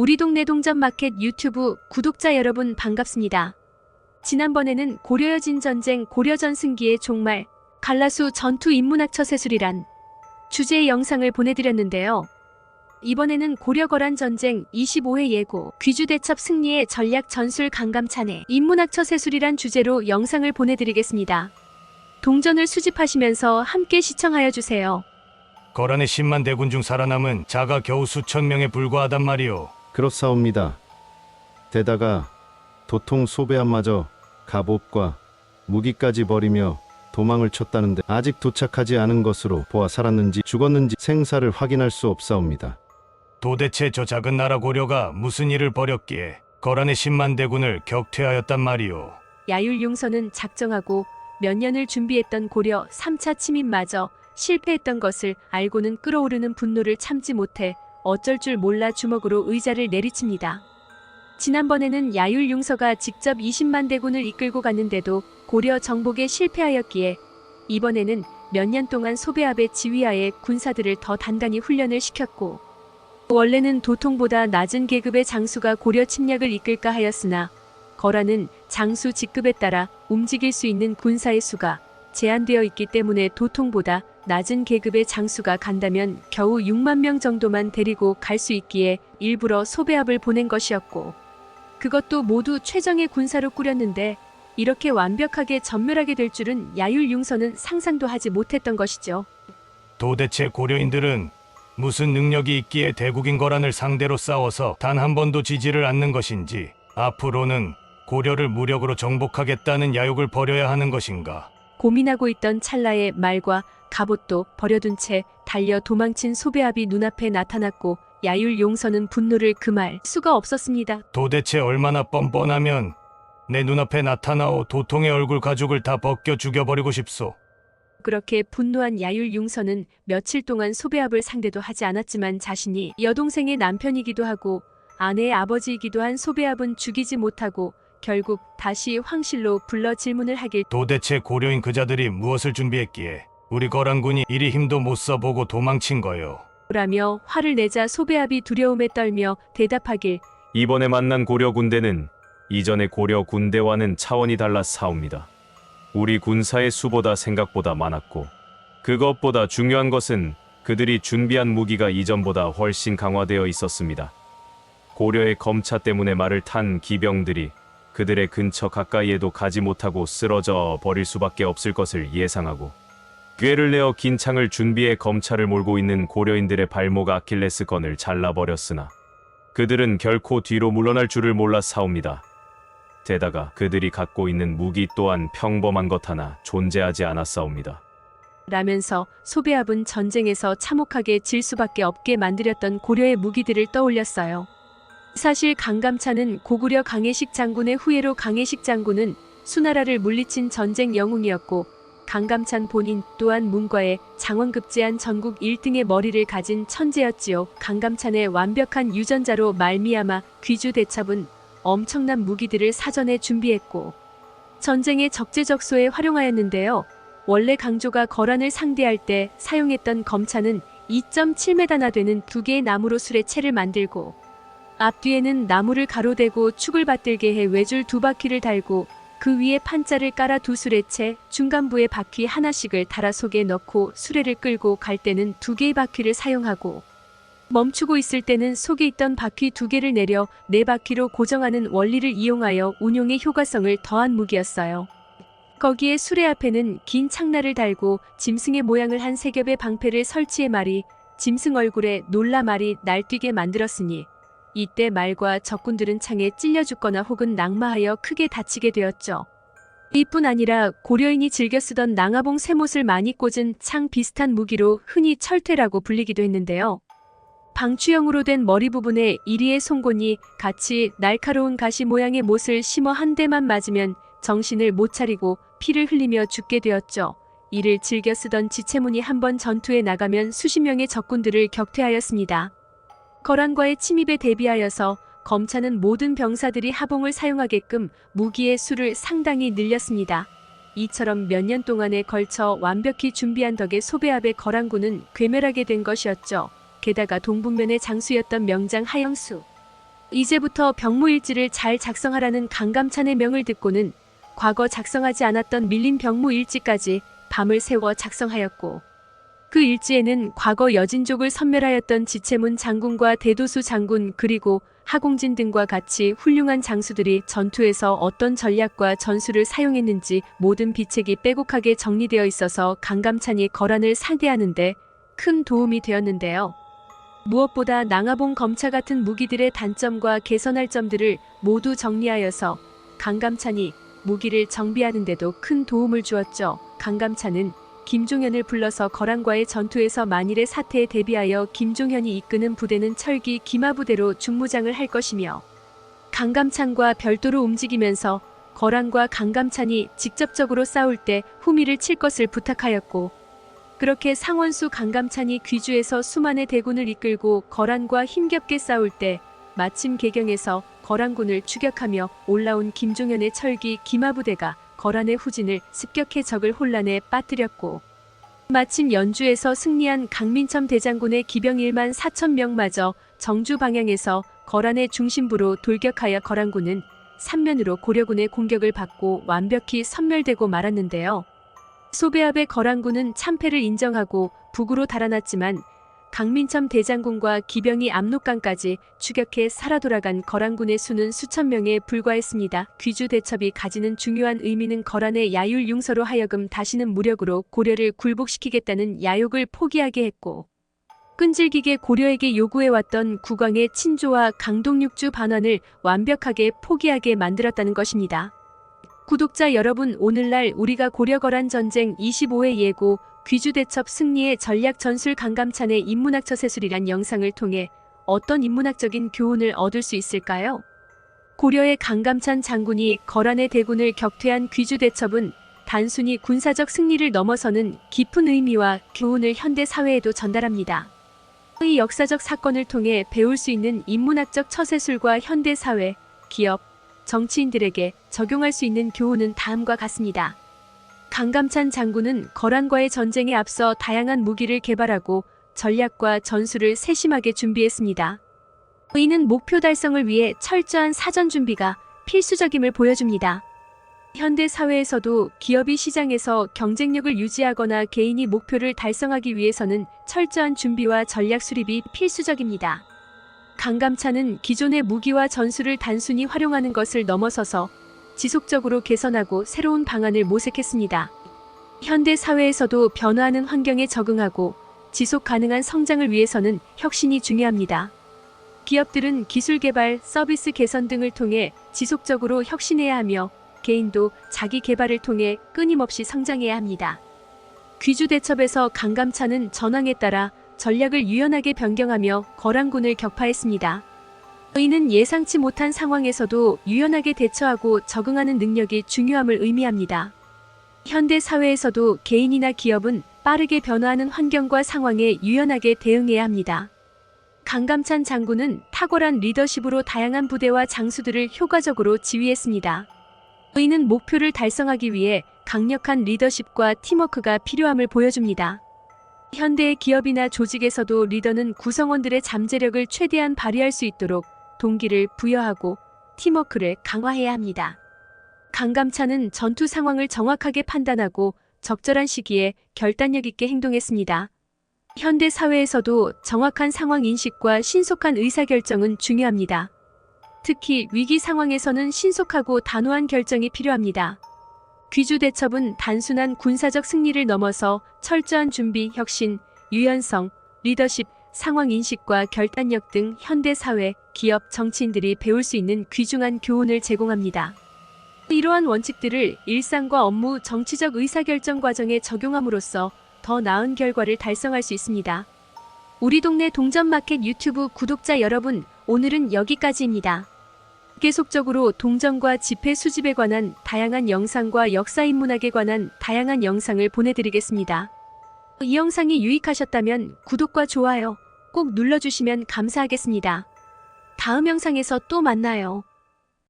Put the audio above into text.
우리 동네 동전 마켓 유튜브 구독자 여러분 반갑습니다. 지난번에는 고려여진 전쟁 고려전 승기의 종말 갈라수 전투 인문학 처 세술이란 주제의 영상을 보내드렸는데요. 이번에는 고려거란 전쟁 25회 예고 귀주 대첩 승리의 전략 전술 강감찬의 인문학 처 세술이란 주제로 영상을 보내드리겠습니다. 동전을 수집하시면서 함께 시청하여 주세요. 거란의 10만 대군 중 살아남은 자가 겨우 수천 명에 불과하단 말이오. 그렇사옵니다. 게다가 도통 소배함마저 갑옷과 무기까지 버리며 도망을 쳤다는데 아직 도착하지 않은 것으로 보아 살았는지 죽었는지 생사를 확인할 수 없사옵니다. 도대체 저 작은 나라 고려가 무슨 일을 벌였기에 거란의 10만 대군을 격퇴하였단 말이오. 야율용서는 작정하고 몇 년을 준비했던 고려 3차 침입마저 실패했던 것을 알고는 끓어오르는 분노를 참지 못해 어쩔 줄 몰라 주먹으로 의자를 내리칩니다. 지난번에는 야율용서가 직접 20만 대군을 이끌고 갔는데도 고려 정복에 실패하였기에 이번에는 몇 년 동안 소배압의 지휘하에 군사들을 더 단단히 훈련을 시켰고 원래는 도통보다 낮은 계급의 장수가 고려 침략을 이끌까 하였으나 거란은 장수 직급에 따라 움직일 수 있는 군사의 수가 제한되어 있기 때문에 도통보다 낮은 계급의 장수가 간다면 겨우 6만 명 정도만 데리고 갈 수 있기에 일부러 소배압을 보낸 것이었고 그것도 모두 최정의 군사로 꾸렸는데 이렇게 완벽하게 전멸하게 될 줄은 야율융서는 상상도 하지 못했던 것이죠. 도대체 고려인들은 무슨 능력이 있기에 대국인 거란을 상대로 싸워서 단 한 번도 지지를 않는 것인지 앞으로는 고려를 무력으로 정복하겠다는 야욕을 버려야 하는 것인가? 고민하고 있던 찰나에 말과 갑옷도 버려둔 채 달려 도망친 소배압이 눈앞에 나타났고 야율 용서는 분노를 금할 수가 없었습니다. 도대체 얼마나 뻔뻔하면 내 눈앞에 나타나오 도통의 얼굴 가죽을 다 벗겨 죽여버리고 싶소. 그렇게 분노한 야율 용서는 며칠 동안 소배압을 상대도 하지 않았지만 자신이 여동생의 남편이기도 하고 아내의 아버지이기도 한 소배압은 죽이지 못하고 결국 다시 황실로 불러 질문을 하길 도대체 고려인 그자들이 무엇을 준비했기에 우리 거란군이 이리 힘도 못 써보고 도망친 거요. 라며 화를 내자 소배압이 두려움에 떨며 대답하길 이번에 만난 고려 군대는 이전의 고려 군대와는 차원이 달라 싸웁니다. 우리 군사의 수보다 생각보다 많았고 그것보다 중요한 것은 그들이 준비한 무기가 이전보다 훨씬 강화되어 있었습니다. 고려의 검차 때문에 말을 탄 기병들이 그들의 근처 가까이에도 가지 못하고 쓰러져 버릴 수밖에 없을 것을 예상하고 꾀를 내어 긴 창을 준비해 검차를 몰고 있는 고려인들의 발목 아킬레스건을 잘라버렸으나 그들은 결코 뒤로 물러날 줄을 몰라 싸웁니다. 게다가 그들이 갖고 있는 무기 또한 평범한 것 하나 존재하지 않았사옵니다. 라면서 소배압은 전쟁에서 참혹하게 질 수밖에 없게 만들었던 고려의 무기들을 떠올렸어요. 사실 강감찬은 고구려 강해식 장군의 후예로 강해식 장군은 수나라를 물리친 전쟁 영웅이었고 강감찬 본인 또한 문과에 장원급제한 전국 1등의 머리를 가진 천재였지요. 강감찬의 완벽한 유전자로 말미암아 귀주 대첩은 엄청난 무기들을 사전에 준비했고 전쟁의 적재적소에 활용하였는데요. 원래 강조가 거란을 상대할 때 사용했던 검차는 2.7m나 되는 두 개의 나무로 수레채를 만들고 앞뒤에는 나무를 가로대고 축을 받들게 해 외줄 두 바퀴를 달고 그 위에 판자를 깔아 두 수레채 중간부에 바퀴 하나씩을 달아 속에 넣고 수레를 끌고 갈 때는 두 개의 바퀴를 사용하고 멈추고 있을 때는 속에 있던 바퀴 두 개를 내려 네 바퀴로 고정하는 원리를 이용하여 운용의 효과성을 더한 무기였어요. 거기에 수레 앞에는 긴 창날을 달고 짐승의 모양을 한 세 겹의 방패를 설치해 말이 짐승 얼굴에 놀라 말이 날뛰게 만들었으니 이때 말과 적군들은 창에 찔려 죽거나 혹은 낙마하여 크게 다치게 되었죠. 이뿐 아니라 고려인이 즐겨 쓰던 낭하봉 쇠못을 많이 꽂은 창 비슷한 무기로 흔히 철퇴라고 불리기도 했는데요. 방추형으로 된 머리 부분에 이리의 송곳니 같이 날카로운 가시 모양의 못을 심어 한 대만 맞으면 정신을 못 차리고 피를 흘리며 죽게 되었죠. 이를 즐겨 쓰던 지체문이 한번 전투에 나가면 수십 명의 적군들을 격퇴하였습니다. 거란과의 침입에 대비하여서 검차는 모든 병사들이 하봉을 사용하게끔 무기의 수를 상당히 늘렸습니다. 이처럼 몇 년 동안에 걸쳐 완벽히 준비한 덕에 소배압의 거란군은 괴멸하게 된 것이었죠. 게다가 동북면의 장수였던 명장 하영수, 이제부터 병무일지를 잘 작성하라는 강감찬의 명을 듣고는 과거 작성하지 않았던 밀린 병무일지까지 밤을 새워 작성하였고 그 일지에는 과거 여진족을 섬멸하였던 지체문 장군과 대도수 장군 그리고 하공진 등과 같이 훌륭한 장수들이 전투에서 어떤 전략과 전술을 사용했는지 모든 비책이 빼곡하게 정리되어 있어서 강감찬이 거란을 상대하는데 큰 도움이 되었는데요. 무엇보다 낭하봉 검차 같은 무기들의 단점과 개선할 점들을 모두 정리하여서 강감찬이 무기를 정비하는 데도 큰 도움을 주었죠. 강감찬은 김종현을 불러서 거란과의 전투에서 만일의 사태에 대비하여 김종현이 이끄는 부대는 철기 기마부대로 중무장을 할 것이며 강감찬과 별도로 움직이면서 거란과 강감찬이 직접적으로 싸울 때 후미를 칠 것을 부탁하였고 그렇게 상원수 강감찬이 귀주에서 수만의 대군을 이끌고 거란과 힘겹게 싸울 때 마침 개경에서 거란군을 추격하며 올라온 김종현의 철기 기마부대가 거란의 후진을 습격해 적을 혼란에 빠뜨렸고 마침 연주에서 승리한 강민첨 대장군의 기병 1만 4천 명마저 정주 방향에서 거란의 중심부로 돌격하여 거란군은 삼면으로 고려군의 공격을 받고 완벽히 섬멸되고 말았는데요. 소배압의 거란군은 참패를 인정하고 북으로 달아났지만 강민첨 대장군과 기병이 압록강까지 추격해 살아 돌아간 거란군의 수는 수천 명에 불과했습니다. 귀주 대첩이 가지는 중요한 의미는 거란의 야율 융서로 하여금 다시는 무력으로 고려를 굴복시키겠다는 야욕을 포기하게 했고 끈질기게 고려에게 요구해왔던 국왕의 친조와 강동육주 반환을 완벽하게 포기하게 만들었다는 것입니다. 구독자 여러분 오늘날 우리가 고려거란 전쟁 25회 예고 귀주대첩 승리의 전략 전술 강감찬의 인문학 처세술이란 영상을 통해 어떤 인문학적인 교훈을 얻을 수 있을까요? 고려의 강감찬 장군이 거란의 대군을 격퇴한 귀주대첩은 단순히 군사적 승리를 넘어서는 깊은 의미와 교훈을 현대 사회에도 전달합니다. 이 역사적 사건을 통해 배울 수 있는 인문학적 처세술과 현대 사회, 기업, 정치인들에게 적용할 수 있는 교훈은 다음과 같습니다. 강감찬 장군은 거란과의 전쟁에 앞서 다양한 무기를 개발하고 전략과 전술을 세심하게 준비했습니다. 이는 목표 달성을 위해 철저한 사전 준비가 필수적임을 보여줍니다. 현대 사회에서도 기업이 시장에서 경쟁력을 유지하거나 개인이 목표를 달성하기 위해서는 철저한 준비와 전략 수립이 필수적입니다. 강감찬은 기존의 무기와 전술을 단순히 활용하는 것을 넘어서서 지속적으로 개선하고 새로운 방안을 모색했습니다. 현대 사회에서도 변화하는 환경에 적응하고 지속 가능한 성장을 위해서는 혁신이 중요합니다. 기업들은 기술 개발, 서비스 개선 등을 통해 지속적으로 혁신해야 하며 개인도 자기 개발을 통해 끊임없이 성장해야 합니다. 귀주 대첩에서 강감찬은 전황에 따라 전략을 유연하게 변경하며 거란군을 격파했습니다. 이는 예상치 못한 상황에서도 유연하게 대처하고 적응하는 능력이 중요함을 의미합니다. 현대 사회에서도 개인이나 기업은 빠르게 변화하는 환경과 상황에 유연하게 대응해야 합니다. 강감찬 장군은 탁월한 리더십으로 다양한 부대와 장수들을 효과적으로 지휘했습니다. 이는 목표를 달성하기 위해 강력한 리더십과 팀워크가 필요함을 보여줍니다. 현대의 기업이나 조직에서도 리더는 구성원들의 잠재력을 최대한 발휘할 수 있도록 동기를 부여하고 팀워크를 강화해야 합니다. 강감찬은 전투 상황을 정확하게 판단하고 적절한 시기에 결단력 있게 행동했습니다. 현대 사회에서도 정확한 상황 인식과 신속한 의사결정은 중요합니다. 특히 위기 상황에서는 신속하고 단호한 결정이 필요합니다. 귀주 대첩은 단순한 군사적 승리를 넘어서 철저한 준비, 혁신, 유연성, 리더십, 상황 인식과 결단력 등 현대 사회, 기업, 정치인들이 배울 수 있는 귀중한 교훈을 제공합니다. 이러한 원칙들을 일상과 업무, 정치적 의사결정 과정에 적용함으로써 더 나은 결과를 달성할 수 있습니다. 우리 동네 동전마켓 유튜브 구독자 여러분, 오늘은 여기까지입니다. 계속적으로 동전과 지폐 수집에 관한 다양한 영상과 역사 인문학에 관한 다양한 영상을 보내드리겠습니다. 이 영상이 유익하셨다면 구독과 좋아요 꼭 눌러주시면 감사하겠습니다. 다음 영상에서 또 만나요.